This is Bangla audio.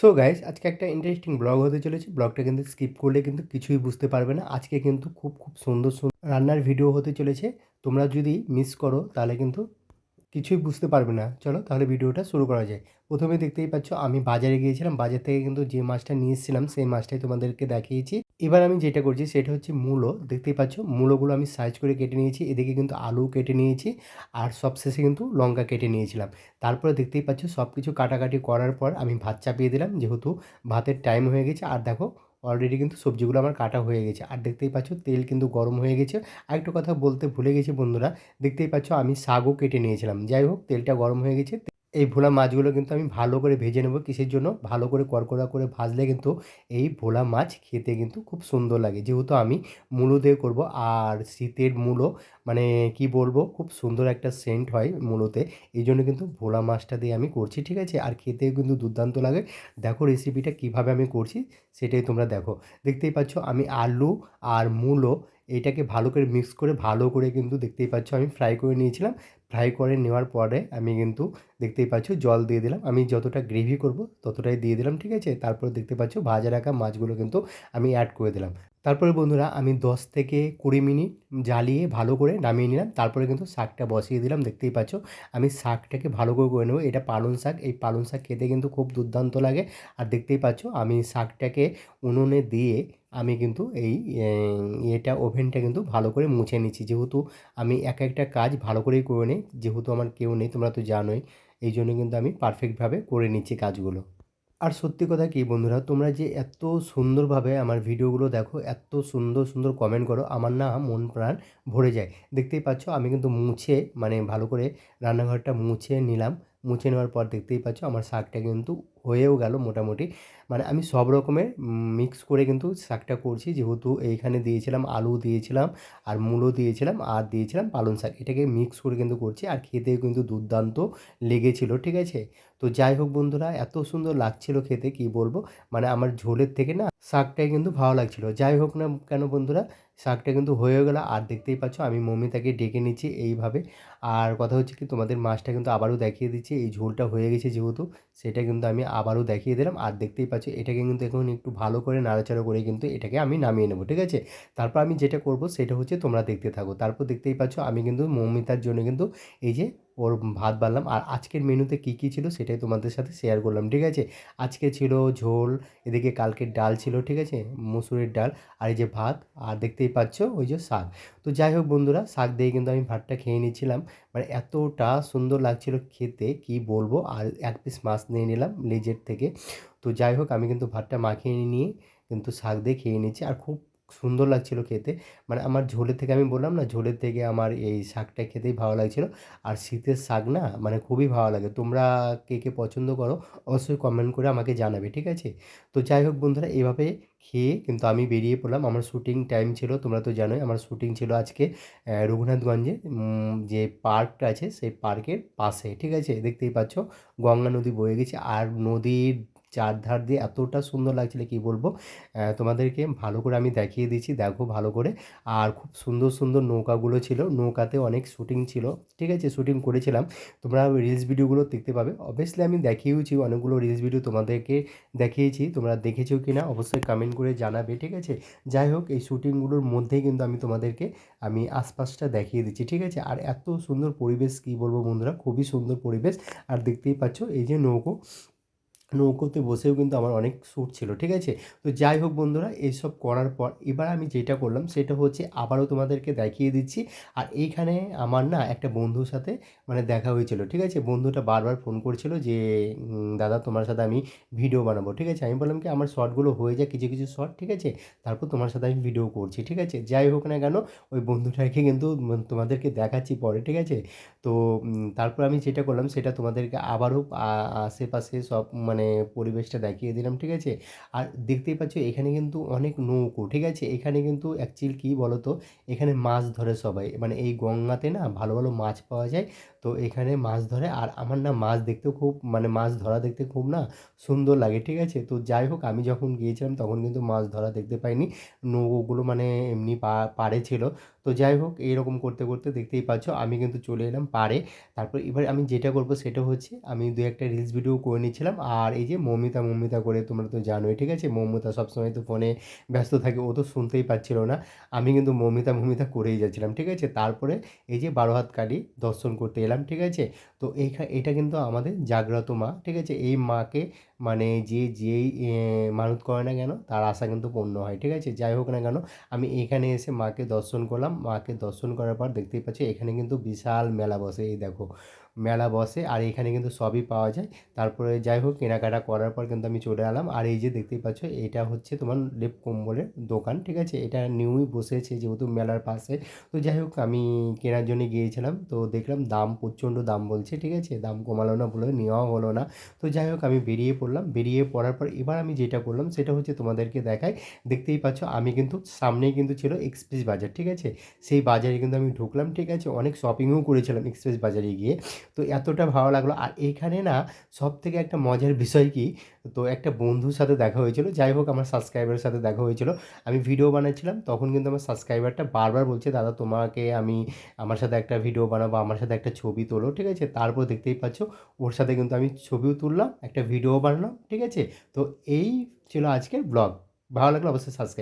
সো গাইজ আজকে একটা ইন্টারেস্টিং ব্লগ হতে চলেছে। ব্লগটা কিন্তু স্কিপ করলে কিন্তু কিছুই বুঝতে পারবে না। আজকে কিন্তু খুব খুব সুন্দর সুন্দর রান্নার ভিডিও হতে চলেছে। তোমরা যদি মিস করো, তাহলে কিন্তু কিছুই বুঝতে পারবে না। চলো তাহলে ভিডিওটা শুরু করা যায় প্রথমে দেখতেই পাচ্ছ, আমি বাজারে গিয়েছিলাম। বাজার থেকে কিন্তু যে মাছটা নিয়ে এসেছিলাম, সেই মাছটাই তোমাদেরকে দেখিয়েছি। এবার আমি যেটা করছি, সেটা হচ্ছে মূলো। দেখতেই পাচ্ছ, মূলোগুলো আমি সাইজ করে কেটে নিয়েছি। এদিকে কিন্তু আলু কেটে নিয়েছি আর সবশেষে কিন্তু লঙ্কা কেটে নিয়েছিলাম। তারপরে দেখতেই পাচ্ছ সব কিছু কাটাকাটি করার পর আমি ভাত চাপিয়ে দিলাম। যেহেতু ভাতের টাইম হয়ে গেছে, আর দেখো অলরেডি কিন্তু সবজিগুলো আমার কাটা হয়ে গেছে। আর দেখতেই পাচ্ছ, তেল কিন্তু গরম হয়ে গেছে। আরেকটু কথা বলতে ভুলে গেছি বন্ধুরা, দেখতেই পাচ্ছ, আমি শাকও কেটে নিয়েছিলাম। যাই হোক, তেলটা গরম হয়ে গেছে এই ভোলা মাছগুলো কিন্তু আমি ভালো করে ভেজে নেব কিসের জন্য? ভালো করে কড়কড়া করে ভাজলে কিন্তু এই ভোলা মাছ খেতে কিন্তু খুব সুন্দর লাগে। যেহেতু আমি মূলো দিয়ে করব আর শীতের মূলো মানে কি বলব, খুব সুন্দর একটা সেন্ট হয় মূলোতে। এই জন্য কিন্তু ভোলা মাছটা দিয়ে আমি করছি, ঠিক আছে? আর খেতেও কিন্তু দুর্দান্ত লাগে। দেখো রেসিপিটা কীভাবে আমি করছি সেটাই তোমরা দেখো। দেখতেই পাচ্ছ আমি আলু আর মূলো, এটাকে ভালো করে মিক্স করে ভালো করে কিন্তু দেখতেই পাচ্ছ আমি ফ্রাই করে নিয়েছিলাম। ফ্রাই করে নেওয়ার পরে আমি কিন্তু দেখতেই পাচ্ছ জল দিয়ে দিলাম। আমি যতটা গ্রেভি করব ততটাই দিয়ে দিলাম, ঠিক আছে? তারপরে দেখতে পাচ্ছ ভাজা রাখা মাছগুলো কিন্তু আমি অ্যাড করে দিলাম। তারপরে বন্ধুরা আমি দশ থেকে কুড়ি মিনিট জ্বালিয়ে ভালো করে নামিয়ে নিলাম। তারপরে কিন্তু শাকটা বসিয়ে দিলাম, দেখতেই পাচ্ছ। আমি শাকটাকে ভালো করে করে নেব। এটা পালং শাক। এই পালং শাক খেতে কিন্তু খুব দুর্দান্ত লাগে। আর দেখতেই পাচ্ছ আমি শাকটাকে উনুনে দিয়ে আমি কিন্তু এই এটা ওভেনটা কিন্তু ভালো করে মুছে নিচ্ছি। যেহেতু আমি এক একটা কাজ ভালো করেই করে নিই, যেহেতু আমার কেউ নেই, তোমরা তো জানোই, এই জন্য কিন্তু আমি পারফেক্টভাবে করে নিচ্ছি কাজগুলো। আর সত্যি কথা কি বন্ধুরা, তোমরা যে এত সুন্দরভাবে আমার ভিডিওগুলো দেখো, এত সুন্দর সুন্দর কমেন্ট করো, আমার না মন প্রাণ ভরে যায়। দেখতেই পাচ্ছ, আমি কিন্তু মুছে মানে ভালো করে রান্নাঘরটা মুছে নিলাম। মুছে নেওয়ার পর দেখতেই পাচ্ছ আমার শাকটা কিন্তু হয়েও গেল মোটামুটি। মানে আমি সব রকমের মিক্স করে কিন্তু শাকটা করছি। যেহেতু এইখানে দিয়েছিলাম আলু দিয়েছিলাম আর মূলো দিয়েছিলাম আর দিয়েছিলাম পালং শাক। এটাকে মিক্স করে কিন্তু করছি আর খেতেও কিন্তু দুর্দান্ত লেগেছিল, ঠিক আছে? তো যাই হোক বন্ধুরা, এত সুন্দর লাগছিল খেতে, কি বলব? মানে আমার ঝোলের থেকে না শাকটাই কিন্তু ভালো লাগছিল। যাই হোক না কেন বন্ধুরা শাকটা কিন্তু হয়ে গেলো। আর দেখতেই পাচ্ছ, আমি মমিতাকে ডেকে নিচ্ছি এইভাবে। আর কথা হচ্ছে কি, তোমাদের মাছটা কিন্তু আবারও দেখিয়ে দিচ্ছি। এই ঝোলটা হয়ে গেছে যেহেতু, সেটা কিন্তু আমি আবারও দেখিয়ে দিলাম। আর দেখতেই পাচ্ছ, এটাকে কিন্তু এখন একটু ভালো করে, নাড়াচাড়া করে কিন্তু এটাকে আমি নামিয়ে নেব, ঠিক আছে? তারপর আমি যেটা করব, সেটা হচ্ছে তোমরা দেখতে থাকো। তারপর দেখতেই পাচ্ছ, আমি কিন্তু মমিতার জন্য কিন্তু এই যে ওর ভাত বাড়লাম। আর আজকের মেনুতে কী কী ছিল সেটাই তোমাদের সাথে শেয়ার করলাম, ঠিক আছে? আজকে ছিল ঝোল, এদিকে কালকের ডাল ছিল, ঠিক আছে? মুসুরির ডাল আর এই যে ভাত, আর দেখতেই পাচ্ছ ওই যে শাক। তো যাই হোক বন্ধুরা, শাক দিয়ে কিন্তু আমি ভাতটা খেয়ে নিচ্ছিলাম। মানে এতটা সুন্দর লাগছিল খেতে, কি বলব? আর এক পিস মাছ নিয়ে নিলাম লেজের থেকে। তো যাই হোক, আমি কিন্তু ভাতটা মাখিয়ে নিয়ে কিন্তু শাক দিয়ে খেয়ে নিচ্ছি। আর খুব সুন্দর লাগছিল খেতে। মানে আমার ঝোলের থেকে আমি বললাম না, ঝোলের থেকে আমার এই শাকটা খেতেই ভালো লাগছিল। আর শীতের শাক না মানে খুবই ভালো লাগে। তোমরা কে কে পছন্দ করো, অবশ্যই কমেন্ট করে আমাকে জানাবে, ঠিক আছে? তো যাই হোক বন্ধুরা, এভাবে খেয়ে কিন্তু আমি বেরিয়ে পড়লাম। আমার শ্যুটিং টাইম ছিল, তোমরা তো জানোই, আমার শ্যুটিং ছিল আজকে রঘুনাথগঞ্জে যে পার্কটা আছে, সেই পার্কের পাশে, ঠিক আছে? দেখতেই পাচ্ছ, গঙ্গা নদী বয়ে গেছে। আর নদীর চারধার দিয়ে এতটা সুন্দর লাগছিল কী বলব? তোমাদেরকে ভালো করে আমি দেখিয়ে দিচ্ছি, দেখো ভালো করে। আর খুব সুন্দর সুন্দর নৌকাগুলো ছিল। নৌকাতে অনেক শ্যুটিং ছিল। ঠিক আছে শ্যুটিং করেছিলাম। তোমরা রিলস ভিডিওগুলো দেখতে পাবে। অবভিয়াসলি আমি দেখিয়েওছি, অনেকগুলো রিলস ভিডিও তোমাদেরকে দেখিয়েছি। তোমরা দেখেছ কি না, অবশ্যই কমেন্ট করে জানাবে, ঠিক আছে? যাই হোক, এই শ্যুটিংগুলোর মধ্যেই কিন্তু আমি তোমাদেরকে, আমি আশপাশটা দেখিয়ে দিচ্ছি, ঠিক আছে? আর এত সুন্দর পরিবেশ কী বলব বন্ধুরা? খুবই সুন্দর পরিবেশ। আর দেখতেই পাচ্ছ, এই যে নৌকো নৌকোতে বসেও কিন্তু আমার অনেক শ্যুট ছিল, ঠিক আছে? তো যাই হোক বন্ধুরা এইসব করার পর এবার আমি যেটা করলাম সেটা হচ্ছে আবারও তোমাদেরকে দেখিয়ে দিচ্ছি। আর এইখানে আমার না একটা বন্ধুর সাথে মানে দেখা হয়েছিল, ঠিক আছে? বন্ধুটা বারবার ফোন করছিল যে দাদা তোমার সাথে আমি ভিডিও বানাবো। ঠিক আছে? আমি বললাম কি, আমার শর্টগুলো হয়ে যায় কিছু কিছু শর্ট ঠিক আছে? তারপর তোমার সাথে আমি ভিডিও করছি, ঠিক আছে? যাই হোক না কেন, ওই বন্ধুটাকে কিন্তু তোমাদেরকে দেখাচ্ছি পরে, ঠিক আছে? তো তারপর আমি যেটা করলাম সেটা তোমাদেরকে আবারও আশেপাশে সব মানে মানে পরিবেশটা দেখিয়ে দিলাম, ঠিক আছে? আর দেখতেই পাচ্ছ এখানে কিন্তু অনেক নৌকো, ঠিক আছে? এখানে কিন্তু অ্যাকচুয়ালি কী বলো তো এখানে মাছ ধরে সবাই মানে এই গঙ্গাতে না ভালো ভালো মাছ পাওয়া যায়। তো এখানে মাছ ধরে, আর আমার না মাছ দেখতেও খুব মানে মাছ ধরা দেখতে খুব না সুন্দর লাগে, ঠিক আছে? তো যাই হোক, আমি যখন গিয়েছিলাম তখন কিন্তু মাছ ধরা দেখতে পাইনি। নৌকোগুলো মানে এমনি পাড়ে ছিল। তো যাই হোক এইরকম করতে করতে দেখতেই পাচ্ছ আমি কিন্তু চলে এলাম পারে তারপর এবার আমি যেটা করব সেটা হচ্ছে আমি দু একটা রিলস ভিডিও করে নিচ্ছিলাম। আর এই যে মমিতা মমিতা করে তোমরা তো জানোই, ঠিক আছে? মৌমিতা সবসময় তো ফোনে ব্যস্ত থাকে, ও তো শুনতেই পাচ্ছিল না। আমি কিন্তু মমিতা মমিতা করেই যাচ্ছিলাম, ঠিক আছে? তারপরে এই যে বারো হাত কালী দর্শন করতে এলাম, ঠিক আছে? তো এইখা, এটা কিন্তু আমাদের জাগ্রত মা, ঠিক আছে? এই মাকে মানে যে, যেই মানত করে না কেন, তার আশা কিন্তু পূর্ণ হয়, ঠিক আছে? যাই হোক না কেন, আমি এখানে এসে মাকে দর্শন করলাম। মাকে দর্শন করার পর দেখতেই পাচ্ছি এখানে কিন্তু বিশাল মেলা বসে। এই দেখো মেলা বসে, আর এখানে কিন্তু সবই পাওয়া যায়। তারপরে যাই হোক, কেনাকাটা করার পর কিন্তু আমি চলে এলাম। আর এই যে দেখতেই পাচ্ছ, এটা হচ্ছে তোমার লেপ কম্বলের দোকান, ঠিক আছে? এটা নিউই বসেছে যেহেতু মেলার পাশে। তো যাই হোক, আমি কেনার জন্য গিয়েছিলাম। তো দেখলাম দাম প্রচণ্ড দাম বলছে, ঠিক আছে? দাম কমালো না বলে নেওয়াও হলো না। তো যাই হোক, আমি বেরিয়ে পড়লাম। বেরিয়ে পড়ার পর এবার আমি যেটা করলাম, সেটা হচ্ছে তোমাদেরকে দেখাই। দেখতেই পাচ্ছ, আমি কিন্তু সামনেই কিন্তু ছিল এক্সপ্রেস বাজার, ঠিক আছে? সেই বাজারে কিন্তু আমি ঢুকলাম, ঠিক আছে? অনেক শপিংও করেছিলাম এক্সপ্রেস বাজারে গিয়ে। তো এতটা ভালো লাগল। আর এখানে না সব থেকে একটা মজার বিষয় কি? তো একটা বন্ধুর সাথে দেখা হয়েছিল, যাই হোক আমার সাবস্ক্রাইবারের সাথে দেখা হয়েছিল। আমি ভিডিও বানাচ্ছিলাম, তখন কিন্তু আমার সাবস্ক্রাইবারটা বারবার বলছে, দাদা, তোমাকে আমি আমার সাথে একটা ভিডিও বানাবো, আমার সাথে একটা ছবি তোলো। ঠিক আছে? তারপর দেখতেই পাচ্ছ, ওর সাথে কিন্তু আমি ছবিও তুললাম, একটা ভিডিও বানালাম, ঠিক আছে? তো এই ছিল আজকের ব্লগ ভালো লাগল অবশ্যই সাবস্ক্রাইব